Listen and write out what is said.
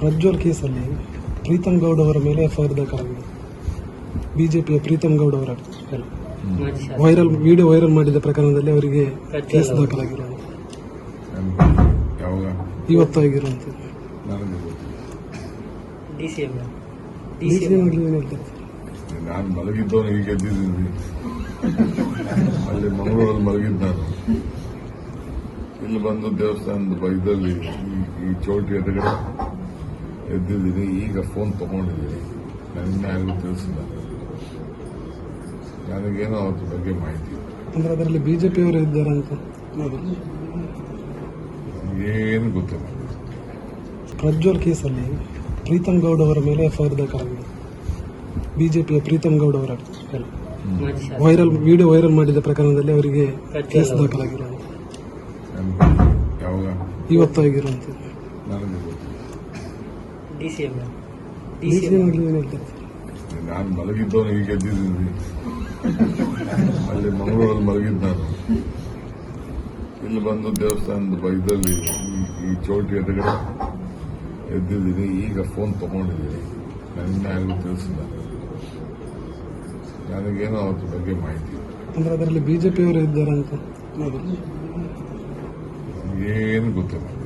ಪ್ರಜ್ವಲ್ ಕೇಸಲ್ಲಿ ಪ್ರೀತಮ್ ಗೌಡ್ ಅವರ ಮೇಲೆ ಎಫ್ಐಆರ್ ದಾಖಲಾಗಿದೆ ಬಿಜೆಪಿಯ ಪ್ರೀತಮ್ ಗೌಡ್ ಅವರ ವೈರಲ್ ವಿಡಿಯೋ ವೈರಲ್ ಮಾಡಿದ ಪ್ರಕರಣದಲ್ಲಿ ಅವರಿಗೆ ಕೇಸ್ ಯಾವಾಗ ಇವತ್ತು ನಾನು ಮಲಗಿದ್ದವನು ಈಗ ಎದ್ದಿದ್ದೀನಿ. ಅಲ್ಲಿ ಮಂಗಳೂರಲ್ಲಿ ಮಲಗಿದ್ದು ನಾನು ಇಲ್ಲಿ ಬಂದು ದೇವಸ್ಥಾನದ ಬೈದಲ್ಲಿ ಈ- ಈ ಚೌಟಿ ಎದುರುಗಡೆ ಎದ್ದಿದ್ದೀನಿ ಈಗ ಫೋನ್ ತಗೊಂಡಿದ್ದೀನಿ. ನನ್ನ ಯಾರಿಗೂ ತಿಳಿಸಿಲ್ಲ. ನನಗೇನೋ ಅದ್ರ ಬಗ್ಗೆ ಮಾಹಿತಿ. ಅಂದ್ರೆ ಅದರಲ್ಲಿ ಬಿಜೆಪಿ ಅವರು ಇದ್ದಾರೆ ಅಂತ? ಏನು ಗೊತ್ತಿಲ್ಲ. ಪ್ರಜ್ವಲ್ ಕೇಸಲ್ಲಿ ಪ್ರೀತಮ್ ಗೌಡ್ ಅವರ ಮೇಲೆ ಎಫ್ಐಆರ್ ದಾಖಲಾಗಿದೆ. ಬಿಜೆಪಿಯ ಪ್ರೀತಮ್ ಗೌಡ್ ಅವರ ವೈರಲ್ ವಿಡಿಯೋ ವೈರಲ್ ಮಾಡಿದ ಪ್ರಕರಣದಲ್ಲಿ ಅವರಿಗೆ ಕೇಸ್ ದಾಖಲಾಗಿರೋ ಅವರು. ಯಾವಾಗ? ಇವತ್ತು ಆಗಿರುವಂಥದ್ದು D C M D D C M ನಾನು ಮಲಗಿದ್ದವನು ಈಗ ಎದ್ದಿದ್ದೀನಿ ಅಲ್ಲಿ ಮಂಗಳೂರಲ್ಲಿ ಮಲಗಿದ್ದು ನಾನು. ಇಲ್ಲಿ ಬಂದು ದೇವಸ್ಥಾನದ ಬೈದಲ್ಲಿ ಈ- ಈ ಚೌಟಿ ಎದುರುಗಡೆ ಎದ್ದಿದ್ದೀನಿ. ಈಗ ಫೋನ್ ತಗೊಂಡಿದ್ದೀನಿ. ನನ್ನ ಯಾರಿಗೂ ತಿಳಿಸಿಲ್ಲ. ನನಗೇನೋ ಅದ್ರ ಬಗ್ಗೆ ಮಾಹಿತಿ. ಅಂದ್ರೆ ಅದರಲ್ಲಿ ಬಿಜೆಪಿಯವರು ಇದ್ದಾರೆ ಅಂತ ಏನು ಗೊತ್ತಿಲ್ಲ.